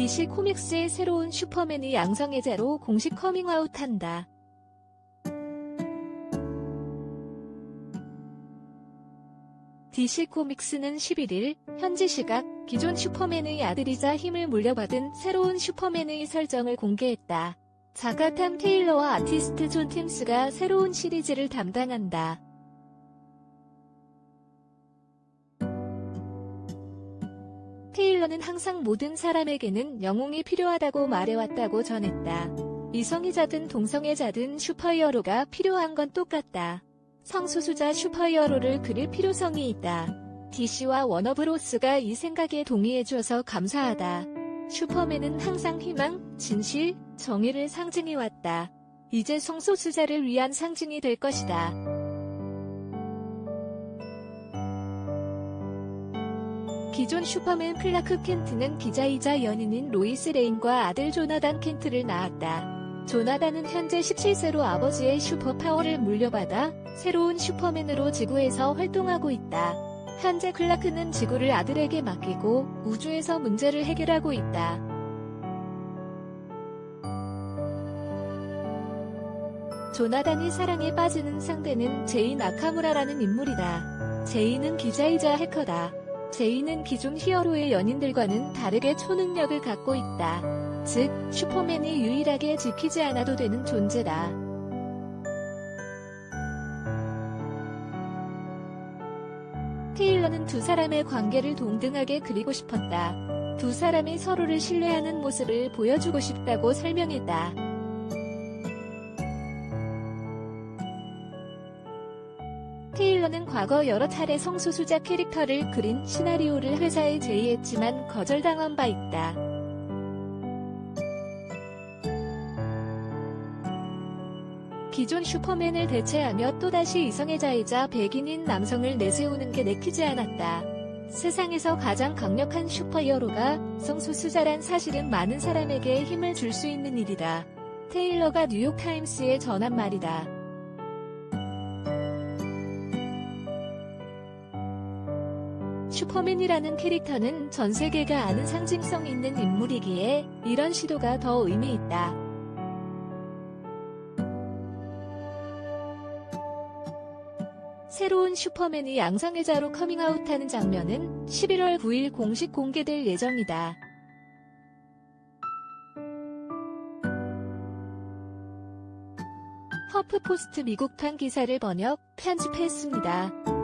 DC 코믹스의 새로운 슈퍼맨이 양성애자로 공식 커밍아웃한다. DC 코믹스는 11일 현지 시각 기존 슈퍼맨의 아들이자 힘을 물려받은 새로운 슈퍼맨의 설정을 공개했다. 자카탐 테일러와 아티스트 존 템스가 새로운 시리즈를 담당한다. 테일러는 항상 모든 사람에게는 영웅이 필요하다고 말해왔다고 전했다. 이성애자든 동성애자든 슈퍼히어로가 필요한 건 똑같다. 성소수자 슈퍼히어로를 그릴 필요성이 있다. DC와 워너브로스가 이 생각에 동의해줘서 감사하다. 슈퍼맨은 항상 희망, 진실, 정의를 상징해왔다. 이제 성소수자를 위한 상징이 될 것이다. 기존 슈퍼맨 클라크 켄트는 기자이자 연인인 로이스 레인과 아들 조나단 켄트를 낳았다. 조나단은 현재 17세로 아버지의 슈퍼파워를 물려받아 새로운 슈퍼맨으로 지구에서 활동하고 있다. 현재 클라크는 지구를 아들에게 맡기고 우주에서 문제를 해결하고 있다. 조나단이 사랑에 빠지는 상대는 제인 아카무라라는 인물이다. 제인은 기자이자 해커다. 제인은 기존 히어로의 연인들과는 다르게 초능력을 갖고 있다. 즉, 슈퍼맨이 유일하게 지키지 않아도 되는 존재다. 테일러는 두 사람의 관계를 동등하게 그리고 싶었다. 두 사람이 서로를 신뢰하는 모습을 보여주고 싶다고 설명했다. 테일러는 과거 여러 차례 성소수자 캐릭터를 그린 시나리오를 회사에 제의했지만 거절당한 바 있다. 기존 슈퍼맨을 대체하며 또다시 이성애자이자 백인인 남성을 내세우는 게 내키지 않았다. 세상에서 가장 강력한 슈퍼히어로가 성소수자란 사실은 많은 사람에게 힘을 줄 수 있는 일이다. 테일러가 뉴욕타임스에 전한 말이다. 슈퍼맨이라는 캐릭터는 전 세계가 아는 상징성 있는 인물이기에 이런 시도가 더 의미 있다. 새로운 슈퍼맨이 양성애자로 커밍아웃하는 장면은 11월 9일 공식 공개될 예정이다. 허프포스트 미국판 기사를 번역, 편집했습니다.